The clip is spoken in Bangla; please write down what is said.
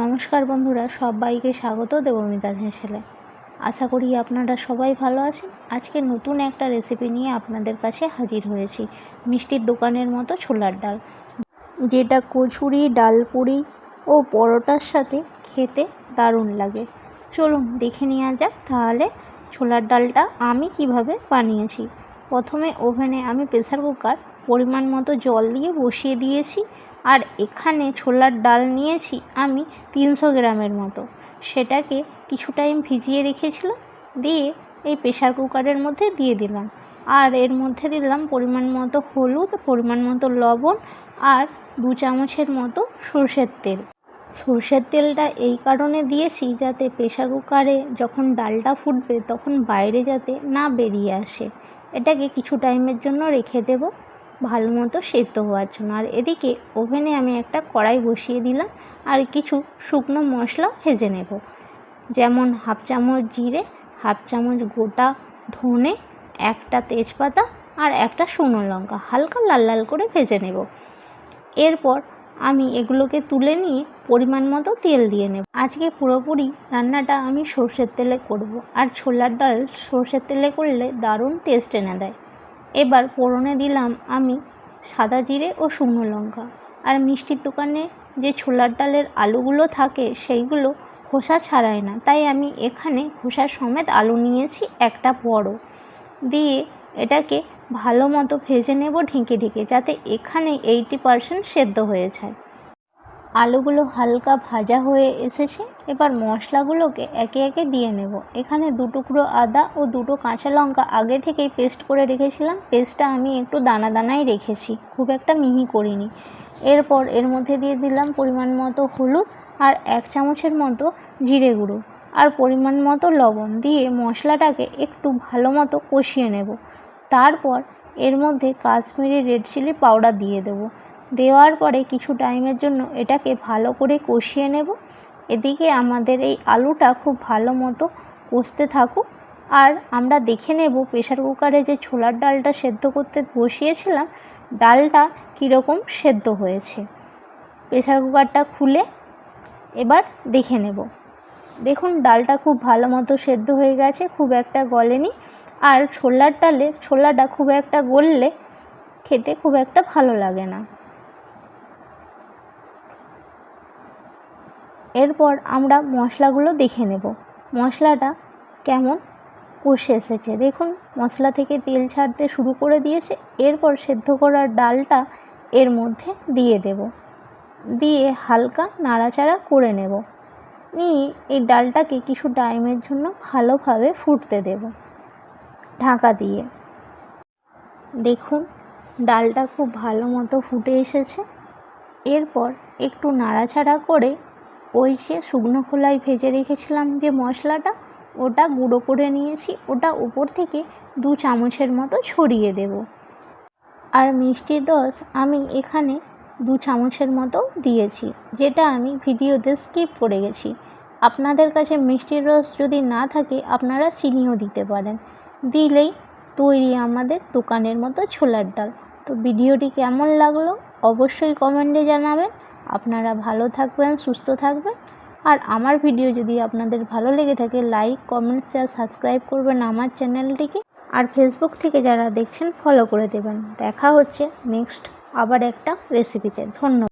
নমস্কার বন্ধুরা, সবাইকে স্বাগত দেবমিতার হেসেলে। আশা করি আপনারা সবাই ভালো আছেন। আজকে নতুন একটা রেসিপি নিয়ে আপনাদের কাছে হাজির হয়েছি। মিষ্টির দোকানের মতো ছোলার ডাল। যেটা কচুরি, ডালপুরি ও পরোটার সাথে খেতে দারুণ লাগে। চলুন দেখে নেওয়া যাক তাহলে ছোলার ডালটা আমি কীভাবে বানিয়েছি। প্রথমে ওভেনে আমি প্রেসার কুকার পরিমাণ মতো জল দিয়ে বসিয়ে দিয়েছি। আর এখানে ছোলার ডাল নিয়েছি আমি তিনশো গ্রামের মতো। সেটাকে কিছু টাইম ভিজিয়ে রেখেছিলাম, দিয়ে এই প্রেশার কুকারের মধ্যে দিয়ে দিলাম। আর এর মধ্যে দিলাম পরিমাণ মতো হলুদ, পরিমাণ মতো লবণ আর দু চামচের মতো সর্ষের তেল। সর্ষের তেলটা এই কারণে দিয়েছি যাতে প্রেসার কুকারে যখন ডালটা ফুটবে তখন বাইরে যাতে না বেরিয়ে আসে। এটাকে কিছু টাইমের জন্য রেখে দেবো। ভালো মতো সেদ্ধ হওয়ার জন্য। আর এদিকে ওভেনে আমি একটা কড়াই বসিয়ে দিলাম আর কিছু শুকনো মশলা ভেজে নেব। যেমন হাফ চামচ জিরে, হাফ চামচ গোটা ধনে, একটা তেজপাতা আর একটা শুকনো লঙ্কা হালকা লাল লাল করে ভেজে নেব। এরপর আমি এগুলোকে তুলে নিয়ে পরিমাণ মতো তেল দিয়ে নেব। আজকে পুরোপুরি রান্নাটা আমি সর্ষের তেলে করব। আর ছোলার ডাল সর্ষের তেলে করলে দারুণ টেস্ট এনে দেয়। এবার ফোড়নে দিলাম আমি সাদা জিরে ও শুকনো লঙ্কা। আর মিষ্টির দোকানে যে ছোলার ডালের আলুগুলো থাকে, সেইগুলো খোসা ছাড়ায় না। তাই আমি এখানে খোসা সমেত আলু নিয়েছি, একটা বড়। দিয়ে এটাকে ভালো মতো ভেজে নেব ঢেকে ঢেকে, যাতে এখানে এইটি পারসেন্ট সেদ্ধ হয়ে যায়। আলুগুলো হালকা ভাজা হয়ে এসেছে, এবার মশলাগুলোকে একে একে দিয়ে নেব। এখানে দু টুকরো আদা ও দুটো কাঁচা লঙ্কা আগে থেকেই পেস্ট করে রেখেছিলাম। পেস্টটা আমি একটু দানা দানাই রেখেছি, খুব একটা মিহি করিনি। এরপর এর মধ্যে দিয়ে দিলাম পরিমাণ মতো হলুদ আর এক চামচের মতো জিরে গুঁড়ো আর পরিমাণ মতো লবণ দিয়ে মশলাটাকে একটু ভালো মতো কষিয়ে নেব। তারপর এর মধ্যে কাশ্মীরি রেড চিলি পাউডার দিয়ে দেবো। দেওয়ার পরে কিছু টাইমের জন্য এটাকে ভালো করে কষিয়ে নেব। এদিকে আমাদের এই আলুটা খুব ভালো মতো কষতে থাকুক। আর আমরা দেখে নেব প্রেশার কুকারে যে ছোলার ডালটা সেদ্ধ করতে বসিয়েছিলাম, ডালটা কীরকম সেদ্ধ হয়েছে। প্রেশার কুকারটা খুলে এবার দেখে নেব। দেখুন, ডালটা খুব ভালো মতো সেদ্ধ হয়ে গেছে, খুব একটা গলেনি। আর ছোলার ডালে, ছোলাটা খুব একটা গললে খেতে খুব একটা ভালো লাগে না। এরপর আমরা মশলাগুলো দেখে নেব। মশলাটা কেমন কষে এসেছে। দেখুন, মশলা থেকে তেল ছাড়তে শুরু করে দিয়েছে। এরপর সেদ্ধ করার ডালটা এর মধ্যে দিয়ে দেব। দিয়ে হালকা নাড়াচাড়া করে নেব। নিয়ে এই ডালটাকে কিছু টাইমের জন্য ভালোভাবে ফুটতে দেব ঢাকা দিয়ে। দেখুন, ডালটা খুব ভালো মতো ফুটে এসেছে। এরপর একটু নাড়াচাড়া করে ওই যে শুকনো খোলায় ভেজে রেখেছিলাম যে মশলাটা, ওটা গুঁড়ো করে নিয়েছি, ওটা উপর থেকে দু চামচের মতো ছড়িয়ে দেব। আর মিষ্টির রস আমি এখানে দু চামচের মতো দিয়েছি, যেটা আমি ভিডিওতে স্কিপ করে গেছি। আপনাদের কাছে মিষ্টির রস যদি না থাকে, আপনারা চিনিও দিতে পারেন। দিলেই তৈরি আমাদের দোকানের মতো ছোলার ডাল। তো ভিডিওটি কেমন লাগল, অবশ্যই কমেন্টে জানাবেন। আপনারা ভালো থাকবেন, সুস্থ থাকবেন। আর আমার ভিডিও যদি আপনাদের ভালো লেগে থাকে লাইক কমেন্ট শেয়ার সাবস্ক্রাইব করবেন আমার চ্যানেলটিকে আর ফেসবুক থেকে যারা দেখছেন ফলো করে দেবেন। দেখা হচ্ছে নেক্সট আবার একটা রেসিপিতে ধন্যবাদ।